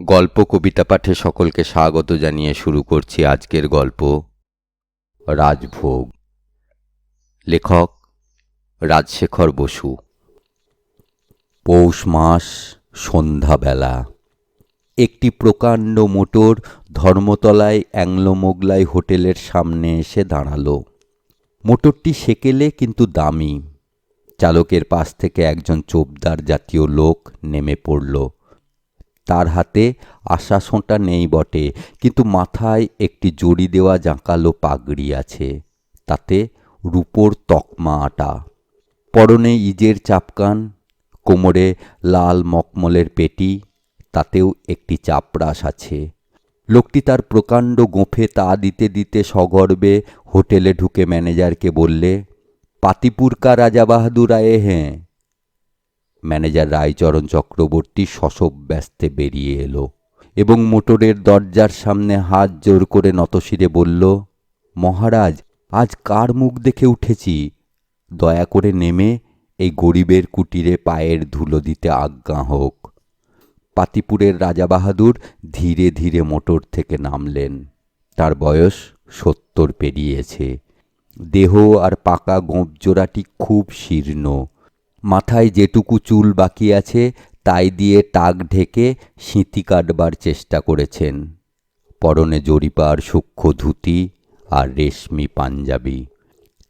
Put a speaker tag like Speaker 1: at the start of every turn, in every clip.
Speaker 1: গল্প কবিতা পাঠে সকলকে স্বাগত জানিয়ে শুরু করছি আজকের গল্প, রাজভোগ। লেখক, রাজশেখর বসু। পৌষ মাস, সন্ধ্যাবেলা। একটি প্রকাণ্ড মোটর ধর্মতলায় অ্যাংলো মোগলাই হোটেলের সামনে এসে দাঁড়াল। মোটরটি সেকেলে কিন্তু দামি। চালকের পাশ থেকে একজন চোপদার জাতীয় লোক নেমে পড়ল। তার হাতে আশাশোঁটা নেই বটে, কিন্তু মাথায় একটি জড়ি দেওয়া জাঁকালো পাগড়ি আছে, তাতে রূপোর তকমা আটা। পরনে ইজের চাপকান, কোমরে লাল মকমলের পেটি, তাতেও একটি চাপরাশ আছে। লোকটি তার প্রকাণ্ড গোঁফে তা দিতে দিতে সগর্বে হোটেলে ঢুকে ম্যানেজারকে বললে পাতিপুর কা রাজা বাহাদুর আয়ে হ্যাঁ ম্যানেজার রায়চরণ চক্রবর্তী শশব ব্যস্তে বেরিয়ে এলো এবং মোটরের দরজার সামনে হাত জোর করে নতশিরে বলল, মহারাজ, আজ কার মুখ দেখে উঠেছি? দয়া করে নেমে এই গরিবের কুটিরে পায়ের ধুলো দিতে আজ্ঞা হোক। পাতিপুরের রাজা বাহাদুর ধীরে ধীরে মোটর থেকে নামলেন। তার বয়স সত্তর পেরিয়েছে। দেহ আর পাকা গোঁপজোড়াটি খুব শীর্ণ। মাথায় যেটুকু চুল বাকি আছে, তাই দিয়ে টাক ঢেকে সিঁতি কাটবার চেষ্টা করেছেন। পরনে জরিপার সূক্ষ্ম ধুতি আর রেশমি পাঞ্জাবি।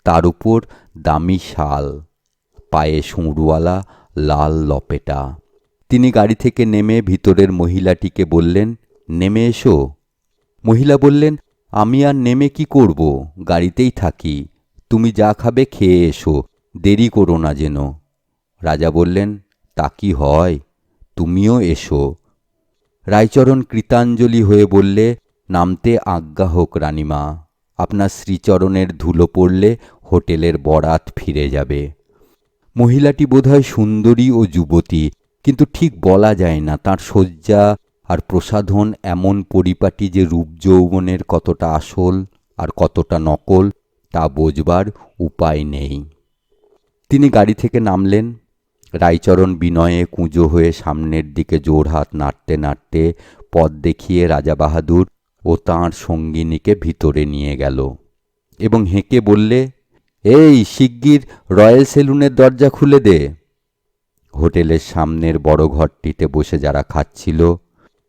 Speaker 1: তার উপর দামি শাল, পায়ে সুঁড়ওয়ালা লাল লপেটা। তিনি গাড়ি থেকে নেমে ভিতরের মহিলাটিকে বললেন, নেমে এসো। মহিলা বললেন, আমি আর নেমে কি করব? গাড়িতেই থাকি। তুমি যা খাবে খেয়ে এসো। দেরি করো না যেন। রাজা বললেন, তা কি হয়? তুমিও এসো। রায়চরণ কৃতাঞ্জলি হয়ে বললে, নামতে আজ্ঞা হোক রানীমা। আপনার শ্রীচরণের ধুলো পড়লে হোটেলের বরাত ফিরে যাবে। মহিলাটি বোধহয় সুন্দরী ও যুবতী, কিন্তু ঠিক বলা যায় না তার শয্যা আর প্রসাধন এমন পরিপাটি যে রূপ যৌবনের কতটা আসল আর কতটা নকল, তা বোঝবার উপায় নেই। তিনি গাড়ি থেকে নামলেন। রায়চরণ বিনয়ে কুঁজো হয়ে সামনের দিকে জোড়হাত নাড়তে নাড়তে পথ দেখিয়ে রাজা বাহাদুর ও তাঁর সঙ্গিনীকে ভিতরে নিয়ে গেল এবং হেঁকে বললে, এই শিগগির রয়্যাল সেলুনের দরজা খুলে দে। হোটেলের সামনের বড় ঘরটিতে বসে যারা খাচ্ছিল,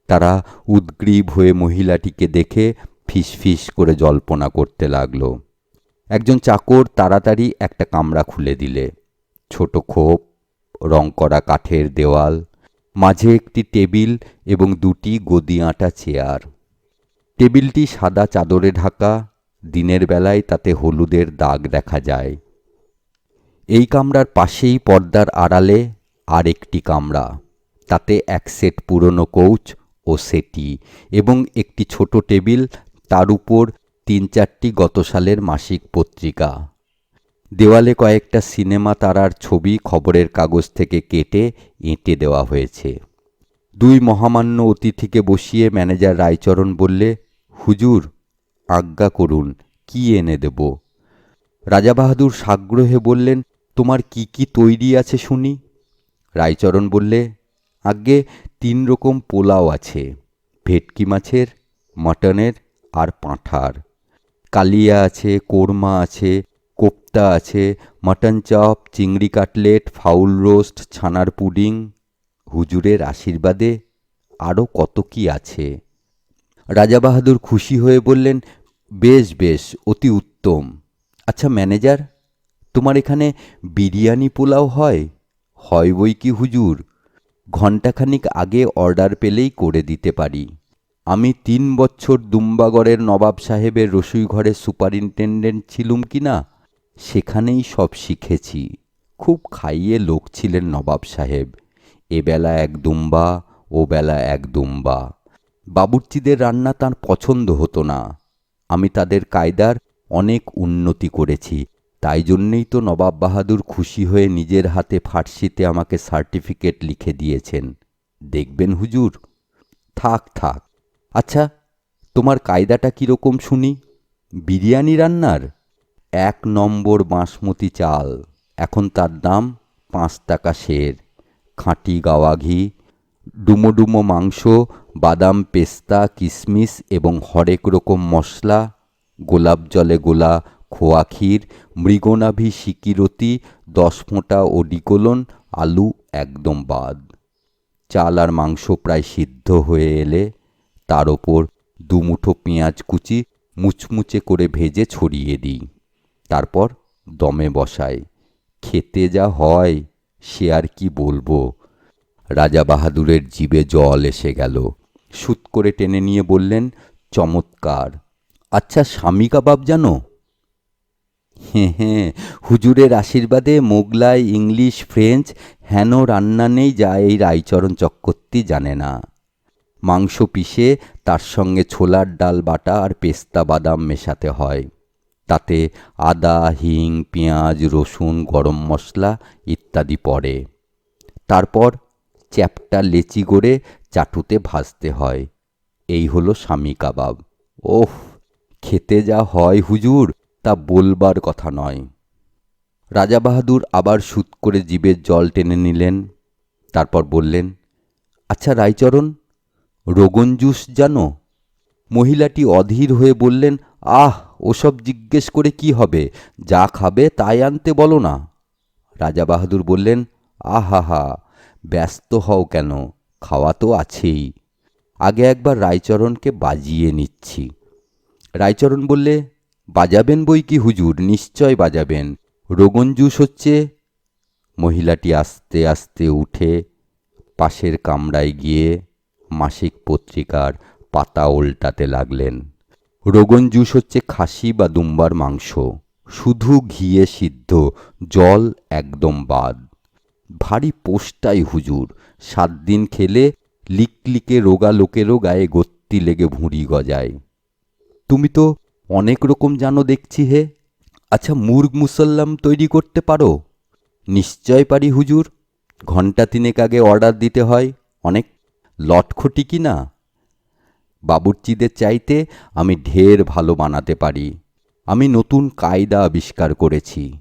Speaker 1: তারা উদ্গ্রীব হয়ে মহিলাটিকে দেখে ফিসফিস করে জল্পনা করতে লাগল। একজন চাকর তাড়াতাড়ি একটা কামরা খুলে দিলে। ছোট খোপ রং করা কাঠের দেওয়াল, মাঝে একটি টেবিল এবং দুটি গদি আঁটা চেয়ার। টেবিলটি সাদা চাদরে ঢাকা, দিনের বেলায় তাতে হলুদের দাগ দেখা যায়। এই কামরার পাশেই পর্দার আড়ালে আর একটি কামরা, তাতে এক সেট পুরনো কৌচ ও সেটি এবং একটি ছোট টেবিল, তার উপর তিন চারটি গত সালের মাসিক পত্রিকা। দেওয়ালে কয়েকটা সিনেমা তারার ছবি খবরের কাগজ থেকে কেটে এঁটে দেওয়া হয়েছে। দুই মহামান্য অতিথিকে বসিয়ে ম্যানেজার রায়চরণ বললে, হুজুর, আজ্ঞা করুন, কি এনে দেব? রাজাবাহাদুর সাগ্রহে বললেন, তোমার কি কি তৈরি আছে শুনি? রায়চরণ বললে, আজ্ঞে, তিন রকম পোলাও আছে, ভেটকি মাছের, মটনের আর পাঁঠার। কালিয়া আছে, কোরমা আছে কোপ্তা আছে, মটন চপ, চিংড়ি কাটলেট, ফাউল রোস্ট, ছানার পুডিং, হুজুরের আশীর্বাদে আরও কত কি আছে। রাজা বাহাদুর খুশি হয়ে বললেন, বেশ বেশ, অতি উত্তম। আচ্ছা ম্যানেজার, তোমার এখানে বিরিয়ানি পোলাও হয়? হয় বই কি হুজুর? ঘণ্টাখানিক আগে অর্ডার পেলেই করে দিতে পারি। আমি তিন বছর দুম্বাগড়ের নবাব সাহেবের রসুই ঘরের সুপারিনটেন্ডেন্ট ছিলুম কি না সেখানেই সব শিখেছি। খুব খাইয়ে লোক ছিলেন নবাব সাহেব। এবেলা এক দুম্বা, ও বেলা এক দুম্বা। বাবুর্চিদের রান্না তার পছন্দ হতো না। আমি তাদের কায়দার অনেক উন্নতি করেছি। তাই জন্যেই তো নবাব বাহাদুর খুশি হয়ে নিজের হাতে ফার্সিতে আমাকে সার্টিফিকেট লিখে দিয়েছেন। দেখবেন হুজুর? থাক থাক। আচ্ছা তোমার কায়দাটা কীরকম শুনি? বিরিয়ানি রান্নার? এক নম্বর বাসমতি চাল। এখন তার দাম পাঁচ টাকা সের। খাঁটি গাওয়া ঘি ডুমো ডুমো মাংস, বাদাম পেস্তা কিশমিশ এবং হরেক রকম মশলা, গোলাপ জলে গোলা, খোয়া ক্ষীর, মৃগনাভি সিকিরতি দশ ফোঁটা ও ডিকোলন আলু একদম বাদ। চাল আর মাংস প্রায় সিদ্ধ হয়ে এলে তার ওপর দুমুঠো পেঁয়াজ কুচি মুচমুচে করে ভেজে ছড়িয়ে দিই। তারপর দমে বসাই খেতে যা হয়, সে আর কি বলব? রাজা বাহাদুরের জিভে জল এসে গেল। সুত করে টেনে নিয়ে বললেন, চমৎকার। আচ্ছা স্বামী কাবাব জানো? হ্যাঁ হ্যাঁ হুজুরের আশীর্বাদে মোগলাই, ইংলিশ, ফ্রেঞ্চ, হেন রান্না নেই যা এই রায়চরণ চক্রবর্তী জানে না। মাংস পিষে তার সঙ্গে ছোলার ডাল বাটা আর পেস্তা বাদাম মেশাতে হয়। তাতে আদা, হিং, পেঁয়াজ, রসুন, গরম মশলা ইত্যাদি পড়ে। তারপর চ্যাপটা লেচি করে চাটুতে ভাজতে হয়। এই হলো স্বামী কাবাব। ওহ, খেতে যা হয় হুজুর, তা বলবার কথা নয়। রাজা বাহাদুর আবার সুত করে জিভের জল টেনে নিলেন। তারপর বললেন আচ্ছা রায়চরণ রোগন জুস জানো? মহিলাটি অধীর হয়ে বললেন আহ, ওসব জিজ্ঞেস করে কি হবে? যা খাবে তাই আনতে বলো না। রাজা বাহাদুর বললেন আহা হা ব্যস্ত হও কেন? খাওয়া তো আছেই। আগে একবার রায়চরণকে বাজিয়ে নিচ্ছি। রায়চরণ বললে, বাজাবেন বই কি হুজুর? নিশ্চয় বাজাবেন। রোগন জুস হচ্ছে, মহিলাটি আস্তে আস্তে উঠে পাশের কামরায় গিয়ে মাসিক পত্রিকার পাতা উল্টাতে লাগলেন। রোগন জুস হচ্ছে খাসি বা দুম্বার মাংস। শুধু ঘিয়ে সিদ্ধ, জল একদম বাদ। ভারী পোষ্টাই হুজুর। সাত দিন খেলে লিকলিকে রোগা লোকেরও গায়ে গত্তি লেগে ভুঁড়ি গজায়। তুমি তো অনেক রকম জানো দেখছি হে। আচ্ছা মুর্গ মুসল্লাম তৈরি করতে পারো? নিশ্চয় পারি হুজুর। ঘণ্টা তিনেক আগে অর্ডার দিতে হয়। অনেক লটখটি কি না? বাবুর্চিদের চাইতে আমি ঢের ভালো বানাতে পারি। আমি নতুন কায়দা আবিষ্কার করেছি।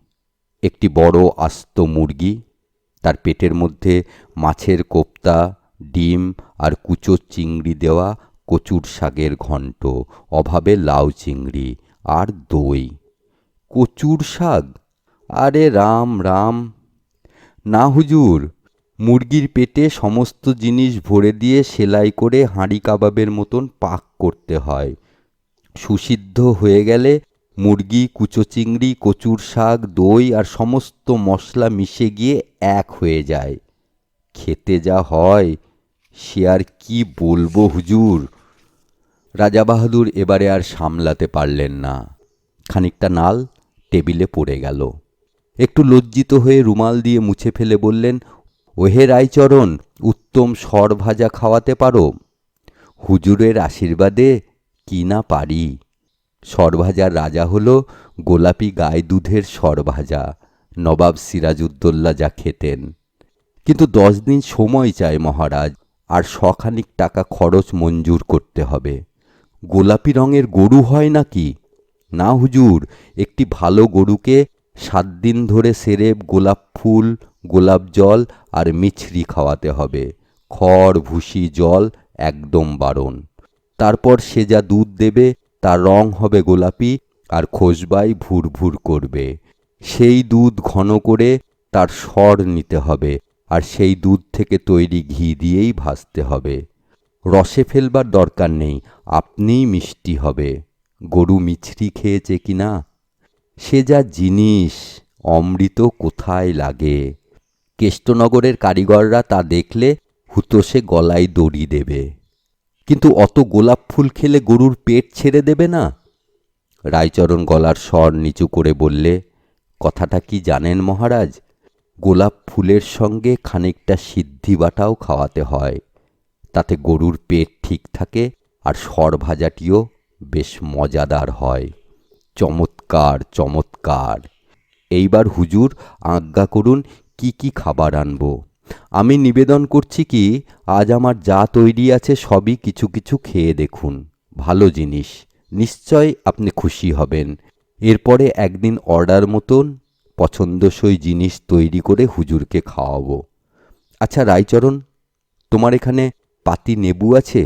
Speaker 1: একটি বড় আস্ত মুরগি, তার পেটের মধ্যে মাছের কোপ্তা, ডিম আর কুচো চিংড়ি দেওয়া কচুর শাকের ঘণ্ট অভাবে লাউ চিংড়ি আর দই। কচুর শাক? আরে রাম রাম। না হুজুর মুরগির পেটে সমস্ত জিনিস ভরে দিয়ে সেলাই করে হাঁড়ি কাবাবের মতন পাক করতে হয়। সুসিদ্ধ হয়ে গেলে মুরগি, কুচো চিংড়ি, কচুর শাক, দই আর সমস্ত মশলা মিশে গিয়ে এক হয়ে যায়। খেতে যা হয়, সে আর কি বলব হুজুর? রাজা বাহাদুর এবারে আর সামলাতে পারলেন না। খানিকটা নাল টেবিলে পড়ে গেল। একটু লজ্জিত হয়ে রুমাল দিয়ে মুছে ফেলে বললেন ওহে রায়চরণ, উত্তম সর ভাজা খাওয়াতে পারো। হুজুরের আশীর্বাদে কি না পারি। সরভাজার রাজা হল গোলাপি গায়ে দুধের সরভাজা নবাব সিরাজউদ্দৌল্লা যা খেতেন। কিন্তু দশ দিন সময় চায় মহারাজ, আর শখানিক টাকা খরচ মঞ্জুর করতে হবে। গোলাপি রঙের গরু হয় নাকি? না হুজুর, একটি ভালো গরুকে সাত দিন ধরে সেরে গোলাপ ফুল, গোলাপ জল আর মিছরি খাওয়াতে হবে। খড়, ভুসি, জল একদম বারণ। তারপর সে যা দুধ দেবে, তার রং হবে গোলাপি আর খোসবাই ভুর ভুর করবে। সেই দুধ ঘন করে তার স্বর নিতে হবে আর সেই দুধ থেকে তৈরি ঘি দিয়েই ভাজতে হবে। রসে ফেলবার দরকার নেই, আপনিই মিষ্টি হবে। গরু মিছরি খেয়েছে কি না সে যা জিনিস অমৃত কোথায় লাগে? কেষ্টনগরের কারিগররা তা দেখলে হুতোষে গলায় দড়ি দেবে। কিন্তু অত গোলাপ ফুল খেলে গরুর পেট ছেড়ে দেবে না? রায়চরণ গলার স্বর নিচু করে বললে, কথাটা কি জানেন মহারাজ? গোলাপ ফুলের সঙ্গে খানিকটা সিদ্ধি বাটাও খাওয়াতে হয়। তাতে গরুর পেট ঠিক থাকে আর সর ভাজাটিও বেশ মজাদার হয়। চমৎকার চমৎকার। এইবার হুজুর আজ্ঞা করুন কি কি খাবার আনব। আমি নিবেদন করছি কি, আজ আমার যা তৈরি আছে সবই কিছু কিছু খেয়ে দেখুন। ভালো জিনিস। নিশ্চয় আপনি খুশি হবেন। এরপরে একদিন অর্ডার মতন পছন্দসই জিনিস তৈরি করে হুজুরকে খাওয়াবো। আচ্ছা রায়চরণ, তোমার এখানে পাতি নেবু আছে?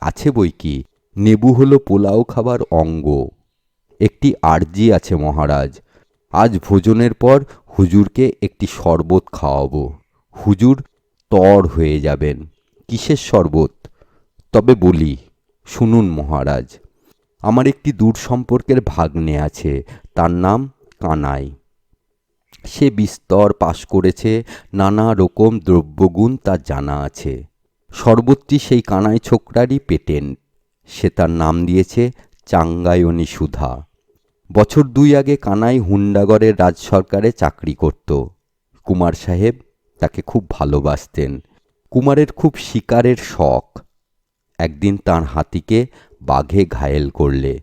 Speaker 1: আছে বই কি? নেবু হলো পোলাও খাবার অঙ্গ। একটি আর্জি আছে মহারাজ। আজ ভোজনের পর হুজুরকে একটি শরবত খাওয়াবো। হুজুর তর হয়ে যাবেন। কিসের শরবত? তবে বলি, শুনুন মহারাজ, আমার একটি দূর সম্পর্কের ভাগ্নে আছে, তার নাম কানাই। সে বিস্তর পাশ করেছে, নানা রকম দ্রব্যগুণ তার জানা আছে। সর্বত্রী সেই কানাই ছোকরারই পেটেন্ট। সে তার নাম দিয়েছে চাঙ্গায়নী সুধা বছর দুই আগে কানাই হুন্ডাগড়ের রাজ সরকারে চাকরি করত। কুমার সাহেব তাকে খুব ভালোবাসতেন। কুমারের খুব শিকারের শখ। একদিন তার হাতিকে বাঘে ঘায়েল করলে।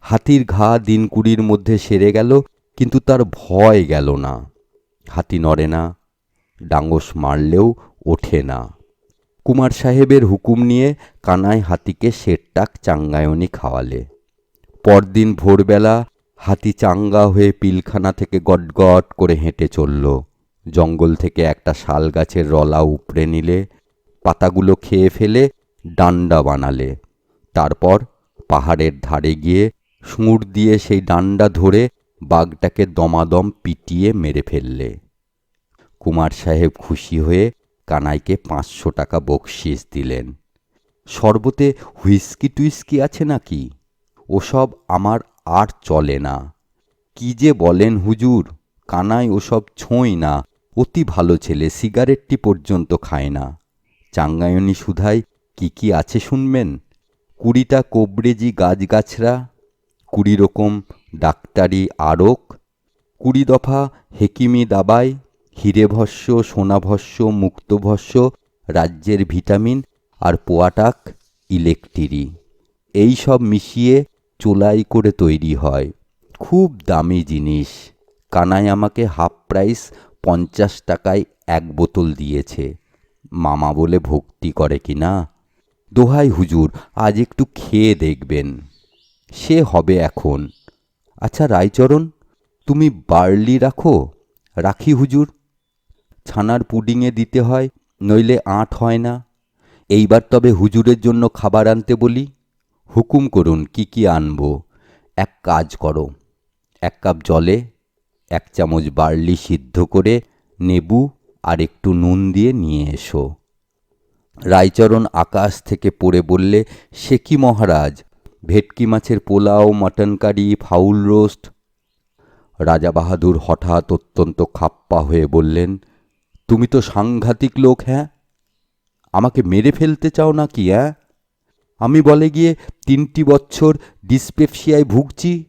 Speaker 1: হাতির ঘা দিন কুড়ির মধ্যে সেরে গেল, কিন্তু তার ভয় গেল না। হাতি নড়ে না, ডাঙ্গস মারলেও ওঠে না। কুমার সাহেবের হুকুম নিয়ে কানাই হাতিকে শেরটাক চাঙ্গায়নি খাওয়ালে। পরদিন ভোরবেলা হাতি চাঙ্গা হয়ে পিলখানা থেকে গটগট করে হেঁটে চলল। জঙ্গল থেকে একটা শাল গাছের রলা উপড়ে নিলে, পাতাগুলো খেয়ে ফেলে ডান্ডা বানালে। তারপর পাহাড়ের ধারে গিয়ে সুঁড় দিয়ে সেই ডান্ডা ধরে বাঘটাকে দমাদম পিটিয়ে মেরে ফেললে। কুমার সাহেব খুশি হয়ে কানাইকে পাঁচশো টাকা বকশিস দিলেন। শরবতে হুইস্কি টুইস্কি আছে নাকি? ওসব আমার আর চলে না। কি যে বলেন হুজুর কানাই ওসব ছোঁই না, অতি ভালো ছেলে, সিগারেটটি পর্যন্ত খায় না। চাঙ্গায়নি সুধাই, কি কি আছে শুনবেন? কুড়িটা কোবরেজি গাছগাছরা, কুড়ি রকম ডাক্তারি আরক কুড়ি দফা হেকিমি দাবাই, হিরেভস্য, সোনাভস্য, মুক্তভস্য, রাজ্যের ভিটামিন আর পোয়াটাক, ইলেকট্রি। এই সব মিশিয়ে চোলাই করে তৈরি হয়। খুব দামি জিনিস। কানাই আমাকে হাফ প্রাইস পঞ্চাশ টাকায় এক বোতল দিয়েছে। মামা বলে ভক্তি করে কি না? দোহাই হুজুর, আজ একটু খেয়ে দেখবেন। সে হবে এখন। আচ্ছা রায়চরণ, তুমি বার্লি রাখো? রাখি হুজুর। ছানার পুডিংয়ে দিতে হয়, নইলে আঁট হয় না। এইবার তবে হুজুরের জন্য খাবার আনতে বলি। হুকুম করুন কি কি আনব। এক কাজ করো, এক কাপ জলে এক চামচ বার্লি সিদ্ধ করে নেবু আর একটু নুন দিয়ে নিয়ে এসো। রায়চরণ আকাশ থেকে পড়ে বললে, সে কি মহারাজ? ভেটকি মাছের pulao, mutton curry, fowl roast? রাজা বাহাদুর হঠাৎ অত্যন্ত খাপ্পা হয়ে বললেন, তুমি তো সাংঘাতিক লোক হ্যাঁ? আমাকে মেরে ফেলতে চাও নাকি হ্যাঁ? আমি বলে গিয়ে তিনটি বছর ডিসপেপসিয়ায় ভুগছি,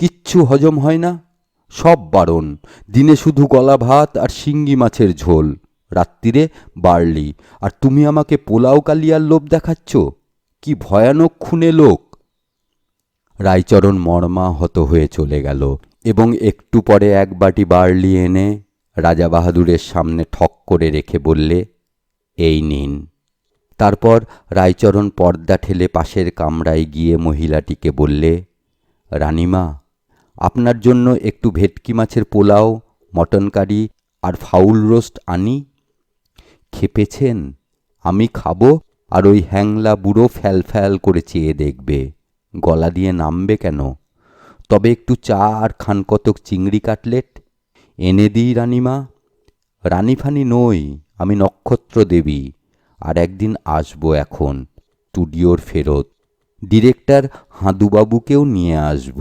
Speaker 1: কিচ্ছু হজম হয় না। সব বারণ, দিনে শুধু গলা ভাত আর শিঙ্গি মাছের ঝোল, রাত্রিরে বার্লি। আর তুমি আমাকে পোলাও কালিয়ার লোভ দেখাচ্ছ? কি ভয়ানক খুনে লোক! রায়চরণ মর্মাহত হয়ে চলে গেল এবং একটু পরে এক বাটি বার্লি এনে রাজা বাহাদুরের সামনে ঠক করে রেখে বললে, এই নিন। তারপর রায়চরণ পর্দা ঠেলে পাশের কামরায় গিয়ে মহিলাটিকে বললে, রানীমা, আপনার জন্য একটু ভেটকি মাছের পোলাও, মটন কারি আর ফাউল রোস্ট আনি। খেপেছেন, আমি খাব আর ওই হ্যাংলা বুড়ো ফ্যাল ফ্যাল করে চেয়ে দেখবে। গলা দিয়ে নামবে কেন? তবে একটু চা আর খান কতক চিংড়ি কাটলেট। এনে দিই রানীমা। রানী ফানি নই, আমি নক্ষত্র দেবী। আর একদিন আসব এখন স্টুডিওর ফেরত। ডিরেক্টর হাঁদুবাবুকেও নিয়ে আসব।